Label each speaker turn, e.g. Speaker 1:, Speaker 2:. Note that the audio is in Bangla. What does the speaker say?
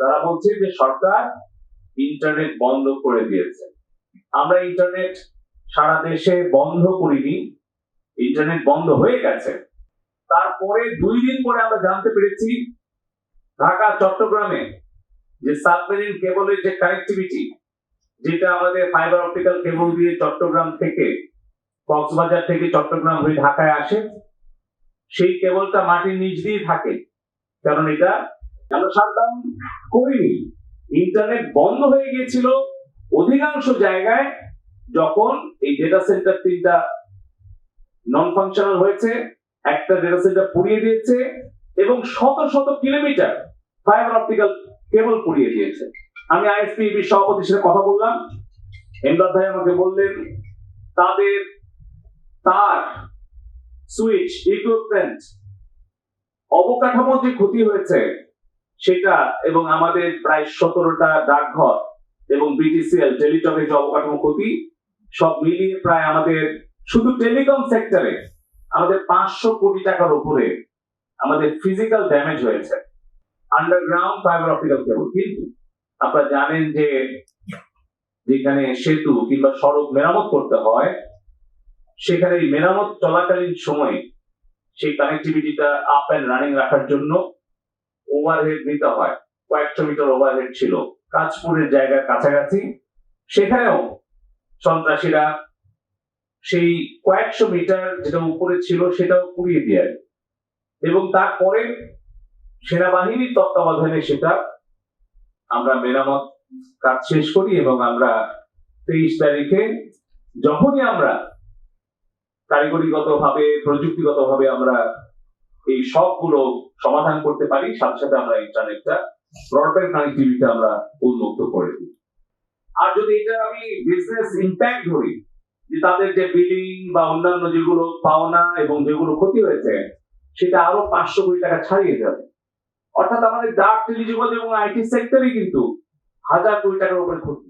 Speaker 1: তারা বলছে যে সরকার ইন্টারনেট বন্ধ করে দিয়েছে। আমরা ইন্টারনেট সারা দেশে বন্ধ করিনি ইন্টারনেট বন্ধ হয়ে গেছে। তারপরে দুই দিন পরে আমরা জানতে পেরেছি, ঢাকা, চট্টগ্রামে যে সাবমেরিন কেবলের যে কানেক্টিভিটি যেটা আমাদের ফাইবার অপটিক্যাল কেবল দিয়ে চট্টগ্রাম থেকে, কক্সবাজার থেকে চট্টগ্রাম হয়ে ঢাকায় আসে, সেই কেবলটা মাটির নিচ দিয়ে থাকে। কারণ এটা আমরা শাটডাউন করিনি? ইন্টারনেট বন্ধ হয়ে গিয়েছিল অধিকাংশ জায়গায় যখন এই ডেটা সেন্টার তিনটা নন ফাংশনাল হয়েছে, একটা ডেটা সেন্টার পুড়িয়ে দিয়েছে এবং শত শত কিলোমিটার ফাইবার অপটিক্যাল কেবল পুড়িয়ে দিয়েছে। আমি আইএসপি সভাপতির সাথে কথা বললাম। এমদাদ ভাই আমাকে বললেন, তাদের তার সুইচ ইকুইপমেন্ট অবকাঠামোর যে ক্ষতি হয়েছে সেটা এবং আমাদের প্রায় সতেরোটা ডাকঘর এবং বিটিসিএল টেলিটকের যে অবকাঠামো ক্ষতি, সব মিলিয়ে প্রায় আমাদের শুধু টেলিকম সেক্টরে আমাদের পাঁচশো কোটি টাকার উপরে আমাদের ফিজিক্যাল ড্যামেজ হয়েছে। আন্ডারগ্রাউন্ড ফাইবার অপটিক্যাল কেবল কিন্তু আপনারা জানেন যে যেখানে সেতু কিংবা সড়ক মেরামত করতে হয়, সেখানে মেরামত চলাকালীন সময়ে সেই কানেক্টিভিটিটা আপ অ্যান্ড রানিং রাখার জন্য ওভারহেড নিতে হয়। কয়েকশো মিটার ওভারহেড ছিল। কাজপুরের জায়গার কাছাকাছি। সেখানেও সন্ত্রাসীরা সেই কয়েকশো মিটার যেটা উপরে ছিল সেটাও পুড়িয়ে দিয়ে এবং তারপরে সেনাবাহিনীর তত্ত্বাবধানে সেটা আমরা মেরামত কাজ শেষ করি এবং আমরা তেইশ তারিখে যখনই আমরা কারিগরিগত ভাবে প্রযুক্তিগত ভাবে আমরা এই সবগুলো সমাধান করতে পারি, সাথে সাথে আমরা ইন্টারনেটটা ব্রডব্যান্ড কানেক্টিভিটি আমরা উন্মুক্ত করে দিই। আর যদি এটা আমি বিজনেস ইম্প্যাক্ট ধরি, যে তাদের যে বিলিং বা অন্যান্য যেগুলো পাওনা এবং যেগুলো ক্ষতি হয়েছে, সেটা আরও পাঁচশো কোটি টাকা ছাড়িয়ে যাবে। অর্থাৎ আমাদের ডাক টেলিযোগাযোগ এবং আইটি সেক্টরে কিন্তু হাজার কোটি টাকার উপরে ক্ষতি।